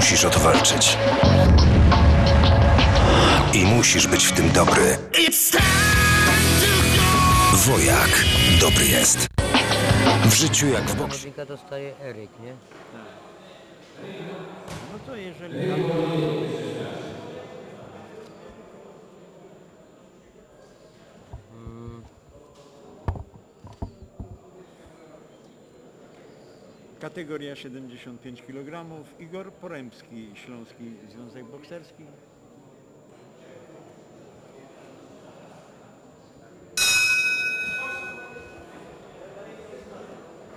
musisz o to walczyć. I musisz być w tym dobry. Wojak dobry jest. W życiu jak w boksie. Dostaje Eryk, nie? No to jeżeli Kategoria 75 kg. Igor Poremski, Śląski Związek Bokserski.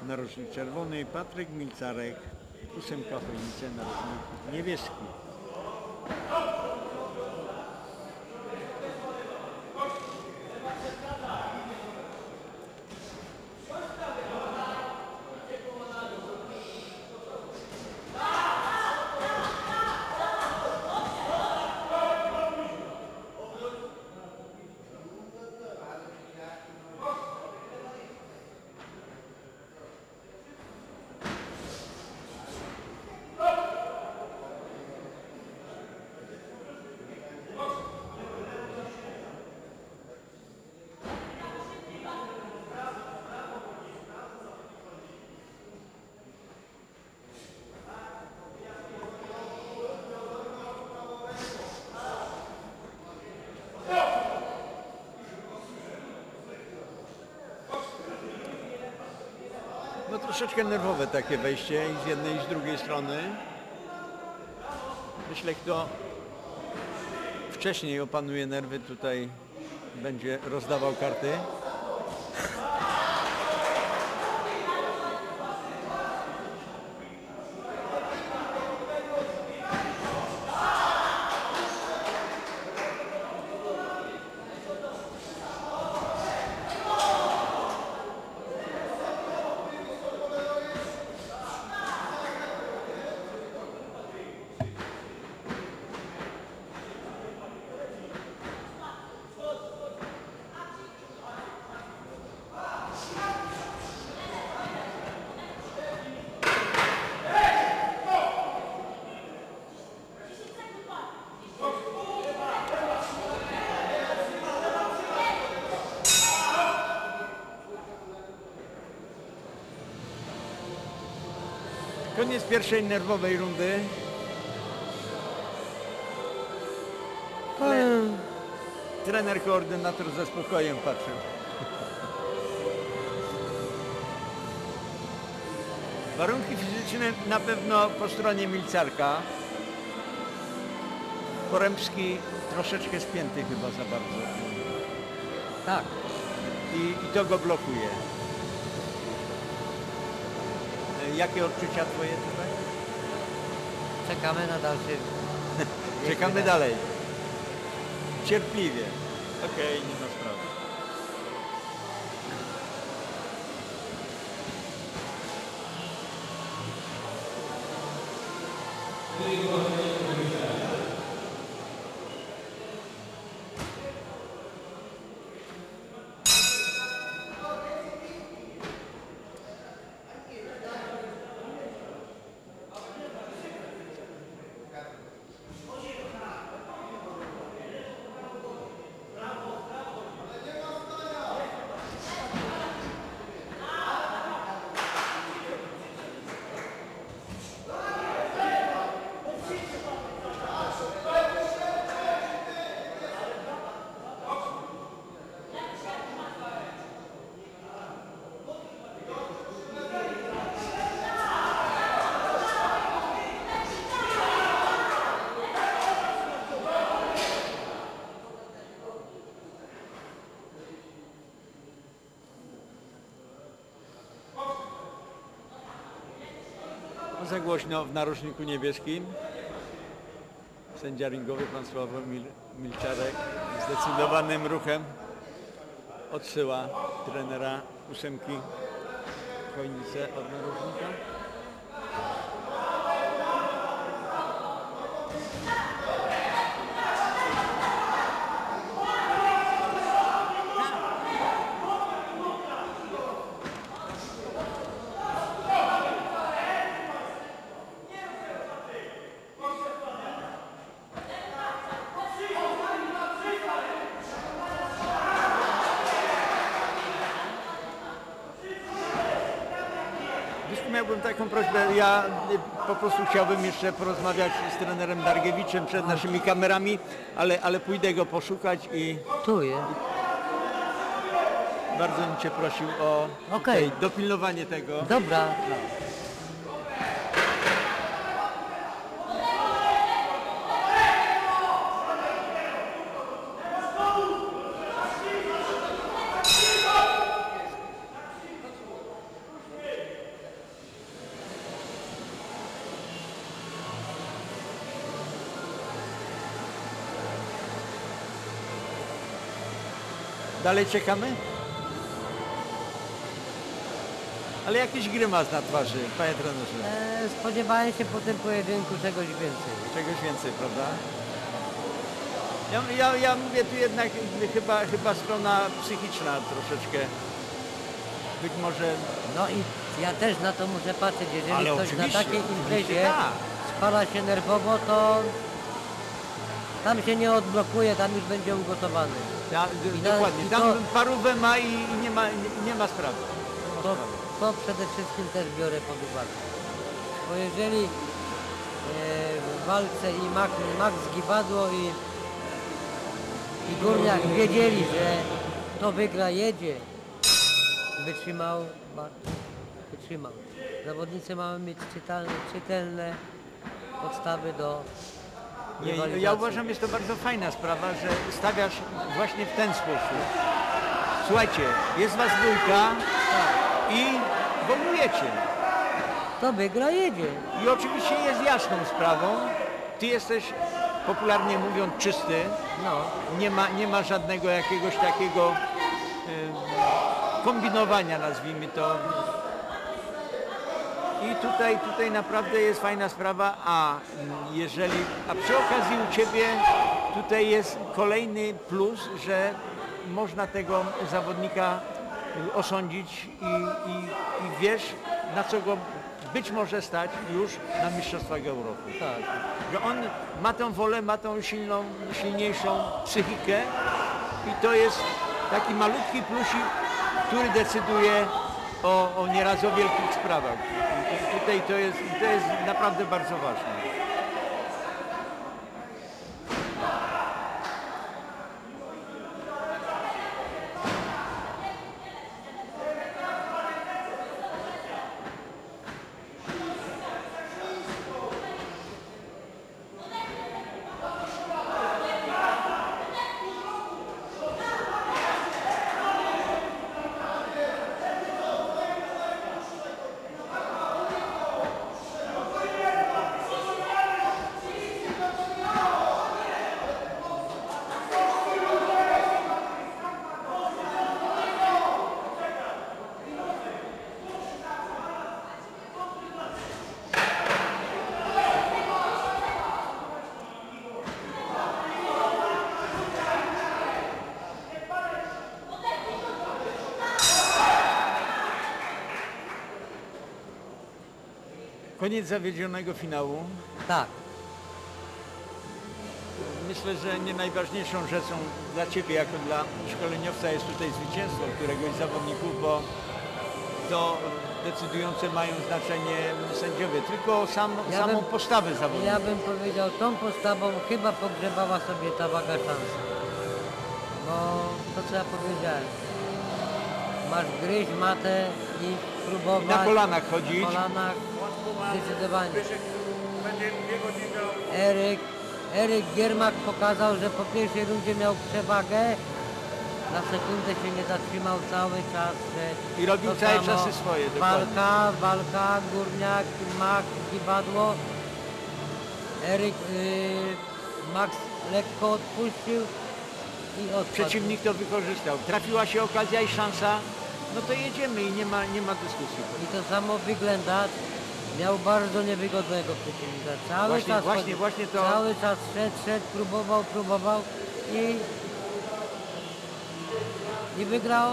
Narożnik czerwony, Patryk Milcarek, ósemka Chojnice, narożnik niebieski. No troszeczkę nerwowe takie wejście i z jednej i z drugiej strony. Myślę, kto wcześniej opanuje nerwy, tutaj będzie rozdawał karty. Koniec pierwszej nerwowej rundy. Ale trener koordynator ze spokojem patrzył. Warunki fizyczne na pewno po stronie Milcarka. Poremski troszeczkę spięty chyba za bardzo. Tak. I, i to go blokuje. E, Jakie odczucia twoje tutaj? Czekamy na dalszy... Czekamy dalej. Cierpliwie. Okej, nie ma sprawy. Za głośno w narożniku niebieskim. Sędzia ringowy, pan Sławomir Milczarek, zdecydowanym ruchem odsyła trenera ósemki Chojnice od narożnika. Miałbym taką prośbę, ja y, po prostu chciałbym jeszcze porozmawiać z trenerem Dargiewiczem przed naszymi kamerami, ale, ale pójdę go poszukać i Tu jest. bardzo bym Cię prosił o Okej. tutaj dopilnowanie tego. Dobra. Dalej czekamy? Ale jakiś grymas na twarzy, panie trenerze. E, spodziewałem się po tym pojedynku czegoś więcej. Czegoś więcej, prawda? Ja, ja, ja mówię tu jednak chyba, chyba strona psychiczna troszeczkę. Być może No i ja też na to muszę patrzeć, jeżeli Ale ktoś na oczywiście, takiej oczywiście imprezie tak. spala się nerwowo, to tam się nie odblokuje, tam już będzie ugotowany. Ja, na- dokładnie, i tam to- parówę ma i, i nie, ma, nie, nie ma sprawy. To, to przede wszystkim też biorę pod uwagę. Bo jeżeli e, w walce i Max, Max Giwadło i, i Górniak wiedzieli, że to wygra, jedzie, wytrzymał, wytrzymał. Zawodnicy mają mieć czytelne, czytelne podstawy do Nie, ja uważam, jest to bardzo fajna sprawa, że stawiasz właśnie w ten sposób. Słuchajcie, jest was dwójka i bombujecie. To wygra, jedzie. I oczywiście jest jasną sprawą, ty jesteś, popularnie mówiąc, czysty, No, nie ma, nie ma żadnego jakiegoś takiego e, kombinowania, nazwijmy to. I tutaj, tutaj naprawdę jest fajna sprawa, a jeżeli, a przy okazji u Ciebie tutaj jest kolejny plus, że można tego zawodnika osądzić i, i, i wiesz, na co go być może stać już na Mistrzostwach Europy tak. że on ma tą wolę, ma tą silną, silniejszą psychikę i to jest taki malutki plusik, który decyduje o, o nieraz o wielkich sprawach. I to jest, to jest naprawdę bardzo ważne. Koniec zawiedzionego finału. Tak. Myślę, że nie najważniejszą rzeczą dla Ciebie jako dla szkoleniowca jest tutaj zwycięstwo któregoś z zawodników, bo to decydujące mają znaczenie sędziowie, tylko sam, Ja samą bym- postawę zawodnika. Ja bym powiedział, tą postawą chyba pogrzebała sobie ta waga szansa. Bo to co ja powiedziałem, masz gryźć matę i próbować Na kolanach na chodzić. kolanach zdecydowanie. Eryk, Eryk Giermak pokazał, że po pierwszej rundzie miał przewagę, na sekundę się nie zatrzymał cały czas. I robił to całe samo. czasy swoje, dokładnie. Walka, walka, Górniak, Mak, Gibadło. Eryk, y, Max lekko odpuścił i odpadł. Przeciwnik to wykorzystał. Trafiła się okazja i szansa, no to jedziemy i nie ma, nie ma dyskusji. I to samo wygląda. Miał bardzo niewygodnego przeciwnika. Cały Właśnie- czas właśnie- właśnie to- Cały czas szedł, szedł, próbował, próbował i i wygrał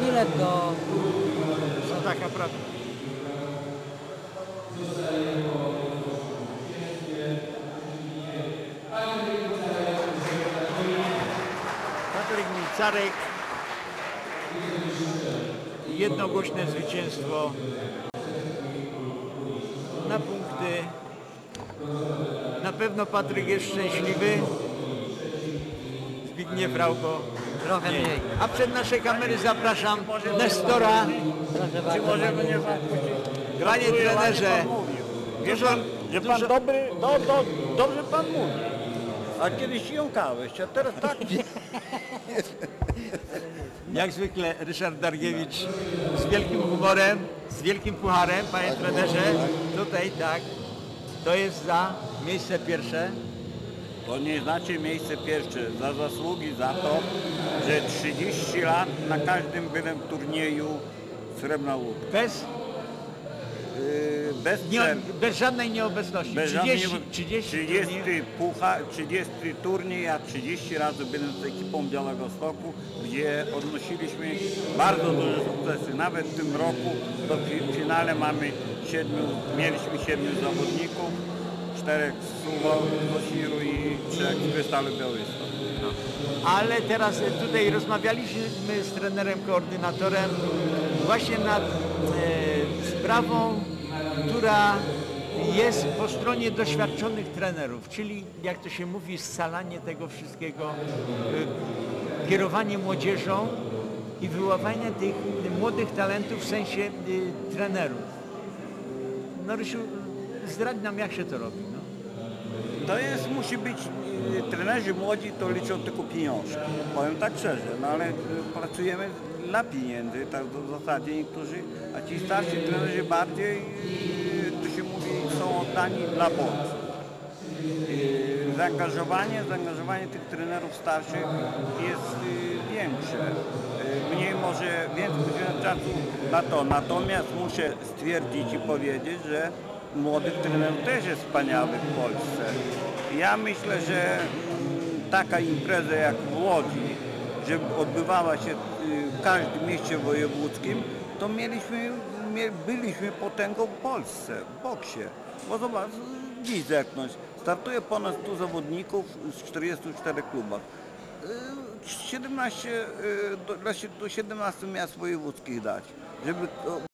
bilet do To taka prawda. Patryk Milcarek. Jednogłośne zwycięstwo y, na pewno Patryk jest szczęśliwy. Zbigniew Rauko. Trochę Nie. mniej. A przed nasze kamery zapraszam Nestora. Bardzo. Może mnie pan Panie trenerze, Wie pan, że pan dużo- dobry, no, no, dobrze pan mówi. A kiedyś jąkałeś, a teraz tak. jak zwykle Ryszard Dargiewicz z wielkim humorem, z wielkim pucharem, panie trenerze. Tutaj tak, to jest za miejsce pierwsze. To nie znaczy miejsce pierwsze za zasługi za to, że 30 lat na każdym bylem turnieju srebrna łódka. Bez, bez nie, bez żadnej nieobecności. Bez 30, żadnej- 30, 30 turniej. pucha, 30 turniej, ja 30 razy byłem z ekipą Białego Stoku, gdzie odnosiliśmy bardzo duże sukcesy. Nawet w tym roku do fi- finale mamy siedmiu, mieliśmy siedmiu zawodników, czterech z Osiru i trzech z Krystalu Białystok. Ale teraz tutaj rozmawialiśmy z trenerem, koordynatorem właśnie nad e, sprawą, która jest po stronie doświadczonych trenerów, czyli jak to się mówi, scalanie tego wszystkiego, e, kierowanie młodzieżą i wyławanie tych młodych talentów w sensie e, trenerów. No Rysiu, zdradź nam jak się to robi. No. To jest, musi być, y, trenerzy młodzi to liczą tylko pieniążki, powiem tak szczerze, no ale y, pracujemy dla pieniędzy, tak w zasadzie niektórzy, a ci starsi trenerzy bardziej, to się mówi, są oddani dla Polski. Y, Zaangażowanie, zaangażowanie tych trenerów starszych jest y, większe. Y, Mniej może więcej poświęca czasu na to. Natomiast muszę stwierdzić i powiedzieć, że młodych trenerów też jest wspaniałych w Polsce. Ja myślę, że mm, taka impreza jak w Łodzi, że odbywała się y, w każdym mieście wojewódzkim, to mieliśmy, mie- byliśmy potęgą w Polsce, w boksie. Bo zobacz, dziś zerknąć, startuje ponad 100 zawodników z 44 klubach. Y, 17, y, do, do 17 miast wojewódzkich dać, żeby